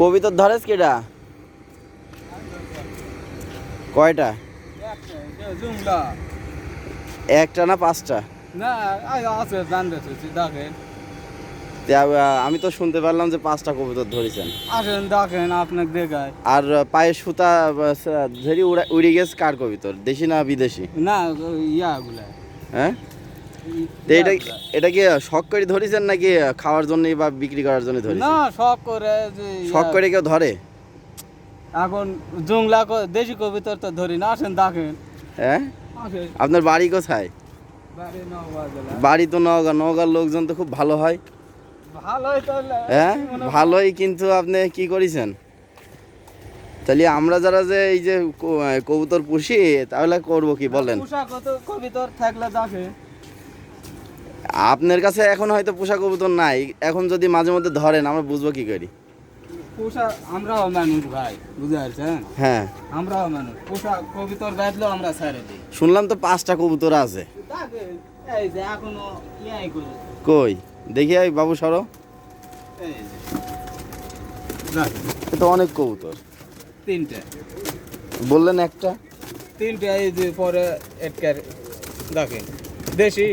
কবিতর ধরেস কেডা কয়টা? একটা না পাঁচটা? আমি তো শুনতে পারলাম যে পাঁচটা কবিতর ধরেছেন। আসেন দেখেন আপনাকে দেখায় আর পায়ে সুতা ধরি উড়ে গেছে কার কবিতর দেশি না বিদেশি? না ওই ইয়াগুলা। হ্যাঁ? তো এটা এটা কি শখ করে ধরেছেন নাকি খাওয়ার জন্য বা বিক্রি করার জন্য না ধরেছেন সব করে যে শখ করে কেউ ধরে? এখন জুংলা দেশি কবিতর তো ধরি না আসেন দেখেন। হ্যাঁ? আপনার বাড়ি কোথায়? বাড়ি তো নওগাঁ নওগাঁর লোকজন তো খুব ভালো হয়। ভালোই হ্যাঁ? ভালোই কিন্তু আপনি কি করেছেন? তাহলে আমরা যারা যে এই যে কবুতর পুষি তাহলে করব কি বলেন? কবিতর থাকলে দেখে আপনার কাছে এখন হয়তো পোষা কবুতর নাই এখন যদি মাঝে মধ্যে ধরেন আমরা বুঝব কি করি? পোশাক আমরাও মানুষ ভাই বুঝতে পারছেন? হ্যাঁ। আমরাও মানুষ পোশাক কবিতর বেঁধলেও আমরা ছেড়ে দিই। শুনলাম তো পাঁচটা কবুতর আছে। এই যে এখনও ইয়াই করে। কই? দেখি এই বাবু সরো। এই যে। তো অনেক কবুতর। তিনটে। বললেন একটা? তিনটে এই যে পরে এটকার দেখেন। দেশি?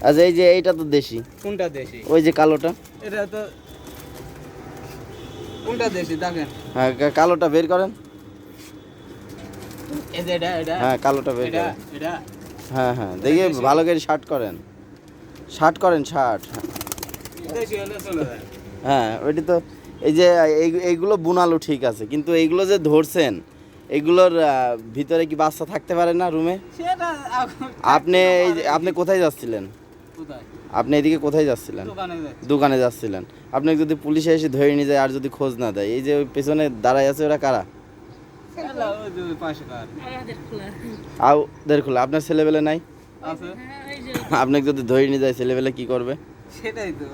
আচ্ছা এই যে এইটা তো দেশি। কোনটা দেশি? ওই যে কালোটা। এটা তো কোনটা দেশি? দেখেন। হ্যাঁ কালোটা বের করেন। এই যে এটা এটা। হ্যাঁ কালোটা বের করেন। এটা। হ্যাঁ হ্যাঁ দেখি ভালো করে শার্ট করেন। শার্ট করেন শার্ট। হ্যাঁ ওইটি তো এই যে এই- এইগুলো বুনালো ঠিক আছে কিন্তু এইগুলো যে ধরছেন এগুলোর ভিতরে কি বাচ্চা থাকতে পারে না রুমে? আপনি আপনি কোথায় যাচ্ছিলেন? আপনি এদিকে কোথায় যাচ্ছিলেন? দোকানে যাচ্ছিলেন। আপনি যদি পুলিশে এসে ধরে নিয়ে যায় আর যদি খোঁজ না দেয় এই যে ওই পেছনে দাঁড়ায় আছে ওরা কারা? আও দেখুন আপনার ছেলেবেলে নাই? আপনাকে যদি ধরে নিয়ে যায় ছেলেবেলে কি করবে? সেটাই তো।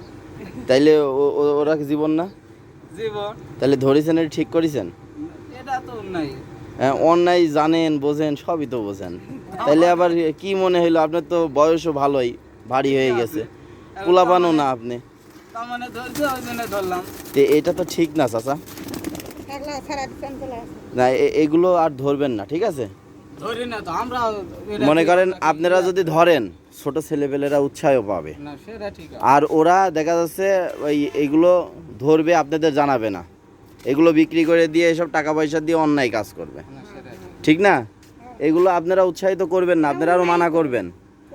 তাইলে ওরা জীবন না? জীবন। তাহলে ধরেছেন ঠিক করেছেন? এটা তো নাই হ্যাঁ অন্যায় জানেন বোঝেন সবই তো বোঝেন। তাইলে আবার কি মনে হইল? আপনার তো বয়সও ভালোই। ভারী হয়ে গেছে। পোলাপানও না আপনি। এটা তো ঠিক না চাচা। না এ- এগুলো আর ধরবেন না ঠিক আছে? মনে করেন আপনারা যদি ধরেন ছোট ছেলেপেলেরা উৎসাহ পাবে। আর ওরা দেখা যাচ্ছে ওই এগুলো ধরবে আপনাদের জানাবে না। এগুলো বিক্রি করে দিয়ে এসব টাকা পয়সা দিয়ে অন্যায় কাজ করবে। ঠিক। ঠিক না? এগুলো আপনারা উৎসাহিত করবেন না আপনারা আরও মানা করবেন।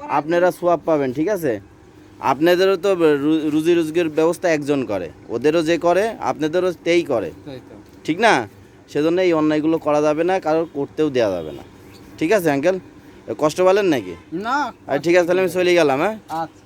আপনারা সোয়াব পাবেন ঠিক আছে? আপনাদেরও তো রুজি রুজির ব্যবস্থা একজন করে। ওদেরও যে করে আপনাদেরও তেই করে। ঠিক না? সেজন্য এই অন্যায়গুলো করা যাবে না কারোর করতেও দেওয়া যাবে না। ঠিক আছে আঙ্কেল কষ্ট পেলেন নাকি? না। ঠিক আছে তাহলে আমি চলে গেলাম হ্যাঁ? আচ্ছা।